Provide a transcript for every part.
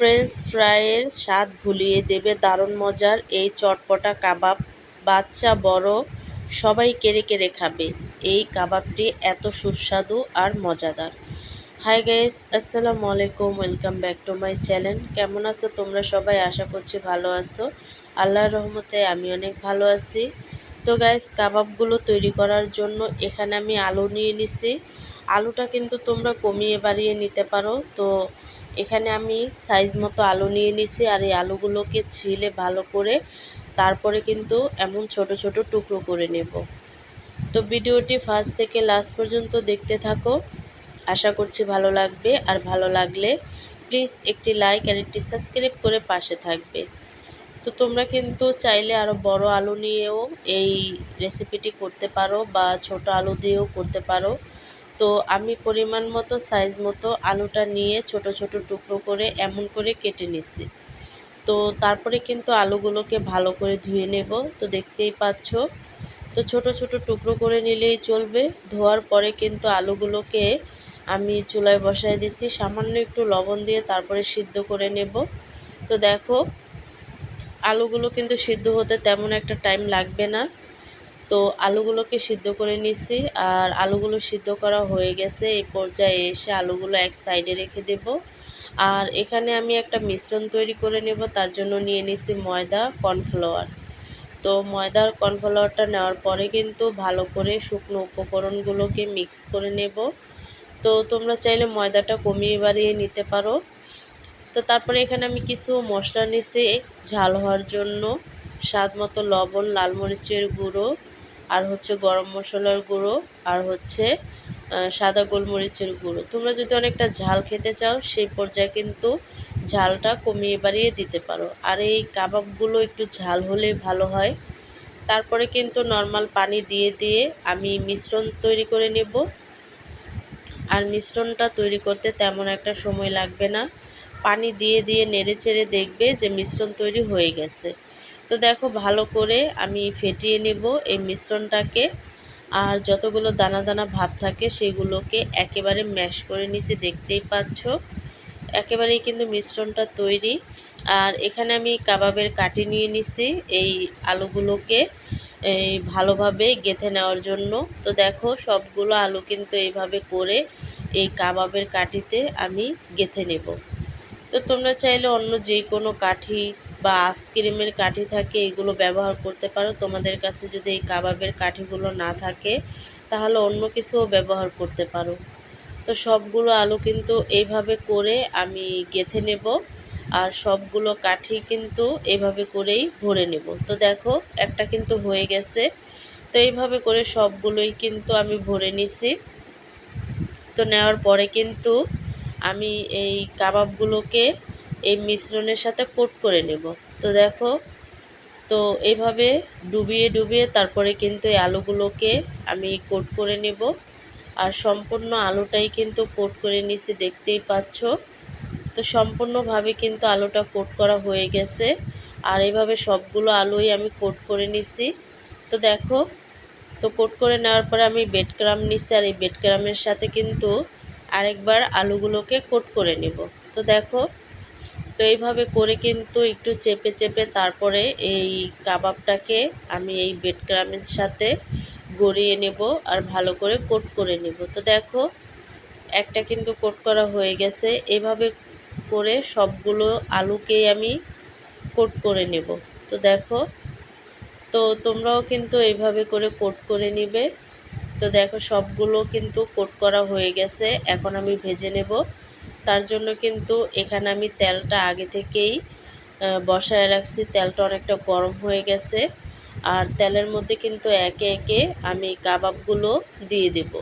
French ফ্রাইয়ের স্বাদ ভুলিয়ে দেবে দারুণ মজার এই চটপটা কাবাব। বাচ্চা, বড়, সবাই কেড়ে কেড়ে খাবে। এই কাবাবটি এত সুস্বাদু আর মজাদার। হাই গাইস, আসসালামু আলাইকুম, welcome back to my channel. কেমন আছো তোমরা সবাই? আশা করছি ভালো আছো। আল্লাহর রহমতে আমি অনেক ভালো আছি। তো গাইস, কাবাবগুলো তৈরি করার জন্য এখানে আমি আলু নিয়ে নিছি। আলুটা কিন্তু তোমরা কমিয়ে বাড়িয়ে নিতে পারো। তো এখানে আমি সাইজ মতো আলু নিয়ে নিছি আর এই আলুগুলোকে ছিলে ভালো করে তারপরে কিন্তু এমন ছোট ছোট টুকরো করে নেব। তো ভিডিওটি ফার্স্ট থেকে লাস্ট পর্যন্ত দেখতে থাকো। আশা করছি ভালো লাগবে আর ভালো লাগলে প্লিজ একটি লাইক আর একটি সাবস্ক্রাইব করে পাশে থাকবে। তো তোমরা কিন্তু চাইলে আরও বড় আলু নিয়েও এই রেসিপিটি করতে পারো বা ছোট আলু দিয়েও করতে পারো। তো আমি পরিমাণ মতো সাইজ মতো আলুটা নিয়ে ছোট ছোট টুকরো করে এমন করে কেটে নিছি তো তারপরে কিন্তু আলুগুলোকে ভালো করে ধুয়ে নেব। তো দেখতেই পাচ্ছ, তো ছোট ছোট টুকরো করে নিলেই চলবে। ধোয়ার পরে কিন্তু আলুগুলোকে আমি চুলায় বসায় দিছি সামান্য একটু লবণ দিয়ে তারপরে সিদ্ধ করে নেব। তো দেখো, আলুগুলো কিন্তু সিদ্ধ হতে তেমন একটা টাইম লাগবে না। তো আলুগুলোকে সিদ্ধ করে নিছি আর আলুগুলো সিদ্ধ করা হয়ে গেছে। এই পর্যায়ে এসে আলুগুলো এক সাইডে রেখে দেব। আর এখানে আমি একটা মিশ্রণ তৈরি করে নেব, তার জন্য নিয়ে নিছি ময়দা, কর্নফ্লাওয়ার। তো ময়দার কর্নফ্লাওয়ারটা নেওয়ার পরে কিন্তু ভালো করে শুকনো উপকরণগুলোকে মিক্স করে নেব। তো তোমরা চাইলে ময়দাটা কমিয়ে বাড়িয়ে নিতে পারো। তো তারপরে এখানে আমি কিছু মশলা নিছি, ঝাল হওয়ার জন্য স্বাদ মতো লবণ, লাল মরিচের গুঁড়ো আর হচ্ছে গরম মশলার গুঁড়ো, আর হচ্ছে সাদা গোলমরিচের গুঁড়ো। তোমরা যদি অনেকটা ঝাল খেতে চাও, সেই পর্যায়ে কিন্তু ঝালটা কমিয়ে বাড়িয়ে দিতে পারো। আর এই কাবাবগুলো একটু ঝাল হলে ভালো হয়। তারপরে কিন্তু নর্মাল পানি দিয়ে দিয়ে আমি মিশ্রণ তৈরি করে নেব। আর মিশ্রণটা তৈরি করতে তেমন একটা সময় লাগবে না। পানি দিয়ে দিয়ে নেড়ে চেড়ে দেখবে যে মিশ্রণ তৈরি হয়ে গেছে। তো দেখো ভালো করে আমি ফেটিয়ে নেব এই মিশ্রণটাকে। আর যতগুলো দানা দানা ভাব থাকে সেগুলোকে একেবারে ম্যাশ করে নিছি দেখতেই পাচ্ছ। একেবারেই কিন্তু মিশ্রণটা তৈরি। আর এখানে আমি কাবাবের কাটি নিয়ে নিছি এই আলুগুলোকে এই ভালোভাবে গেথে নেওয়ার জন্য। তো দেখো সবগুলো আলু কিন্তু এইভাবে করে এই কাবাবের কাঠিতে আমি গেথে নেব। তো তোমরা চাইলে অন্য যে কোনো কাঠি বা আইসক্রিমের কাঠি থাকে, এগুলো ব্যবহার করতে পারো। তোমাদের কাছে যদি এই কাবাবের কাঠিগুলো না থাকে, তাহলে অন্য কিছুও ব্যবহার করতে পারো। তো সবগুলো আলু কিন্তু এইভাবে করে আমি গেথে নেব, আর সবগুলো কাঠি কিন্তু এইভাবে করেই ভরে নেব। তো দেখো, একটা কিন্তু হয়ে গেছে। তো এইভাবে করে সবগুলোই কিন্তু আমি ভরে নিছি। তো নেওয়ার পরে কিন্তু আমি এই কাবাবগুলোকে এই মিশ্রণের সাথে কোট করে নেব। তো দেখো, তো এইভাবে ডুবিয়ে ডুবিয়ে তারপরে কিন্তু এই আলুগুলোকে আমি কোট করে নেব। আর সম্পূর্ণ আলুটাই কিন্তু কোট করে নিছি, দেখতেই পাচ্ছ। তো সম্পূর্ণভাবে কিন্তু আলুটা কোট করা হয়ে গেছে। আর এইভাবে সবগুলো আলুই আমি কোট করে নিছি। তো দেখো, তো কোট করে নেওয়ার পরে আমি বেড ক্রাম নিছি আর এই বেড ক্রামের সাথে কিন্তু আরেকবার আলুগুলোকে কোট করে নেব। তো দেখো তো এইভাবে করে কিন্তু একটু চেপে চেপে তারপরে এই কাবাবটাকে আমি এই বেড ক্রামের সাথে গড়িয়ে নেব আর ভালো করে কোট করে নেব। তো দেখো, একটা কিন্তু কোট করা হয়ে গেছে। এভাবে করে সবগুলো আলুকেই আমি কোট করে নেব। তো দেখো, তো তোমরাও কিন্তু এইভাবে করে কোট করে নিবে। তো দেখো, সবগুলো কিন্তু কোট করা হয়ে গেছে। এখন আমি ভেজে নেব। তার জন্য কিন্তু এখানে আমি তেলটা আগে থেকেই বসায় রাখছি। তেলটা অনেকটা গরম হয়ে গেছে। আর তেলের মধ্যে কিন্তু একে একে আমি কাবাবগুলো দিয়ে দেব।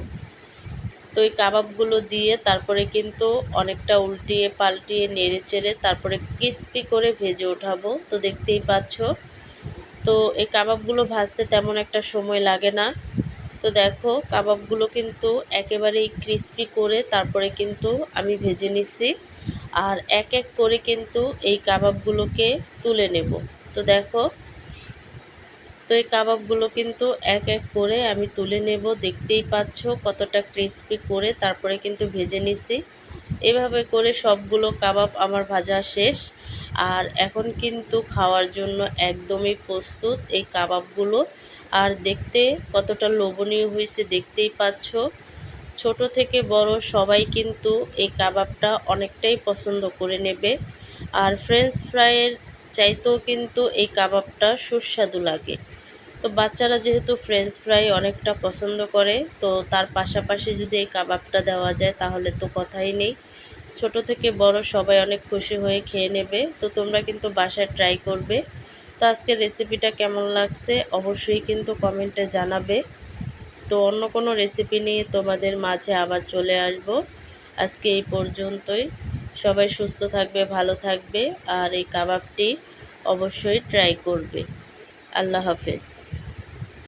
তো এই কাবাবগুলো দিয়ে তারপরে কিন্তু অনেকটা উল্টিয়ে পাল্টিয়ে নেড়ে চেড়ে তারপরে ক্রিস্পি করে ভেজে ওঠাবো। তো দেখতেই পাচ্ছ। তো এই কাবাবগুলো ভাজতে তেমন একটা সময় লাগে না। তো দেখো, কাবাবগুলো কিন্তু একেবারেই ক্রিস্পি করে তারপরে কিন্তু আমি ভেজে নিছি। আর এক এক করে কিন্তু এই কাবাবগুলোকে তুলে নেব। তো দেখো, তো এই কাবাবগুলো কিন্তু এক এক করে আমি তুলে নেব। দেখতেই পাচ্ছ কতটা ক্রিস্পি করে তারপরে কিন্তু ভেজে নিছি। এভাবে করে সবগুলো কাবাব আমার ভাজা শেষ। আর এখন কিন্তু খাওয়ার জন্য একদমই প্রস্তুত এই কাবাবগুলো। আর দেখতে কতটা লোভনীয় হয়েছে দেখতেই পাচ্ছ। ছোট থেকে বড় সবাই কিন্তু এই কাবাবটা অনেকটাই পছন্দ করে নেবে। আর ফ্রেঞ্চ ফ্রাইয়ের চাইতেও কিন্তু এই কাবাবটা সুস্বাদু লাগে। তো বাচ্চারা যেহেতু ফ্রেঞ্চ ফ্রাই অনেকটা পছন্দ করে, তো তার পাশাপাশি যদি এই কাবাবটা দেওয়া যায় তাহলে তো কথাই নেই। ছোট থেকে বড় সবাই অনেক খুশি হয়ে খেয়ে নেবে। তো তোমরা কিন্তু বাসায় ট্রাই করবে। তো আজকে রেসিপিটা কেমন লাগছে অবশ্যই কিন্তু কমেন্টে জানাবে। তো অন্য কোনো রেসিপি নিয়ে তোমাদের মাঝে আবার চলে আসব। আজকে এই পর্যন্তই। সবাই সুস্থ থাকবে, ভালো থাকবে আর এই কাবাবটি অবশ্যই ট্রাই করবে। আল্লাহ হাফেজ।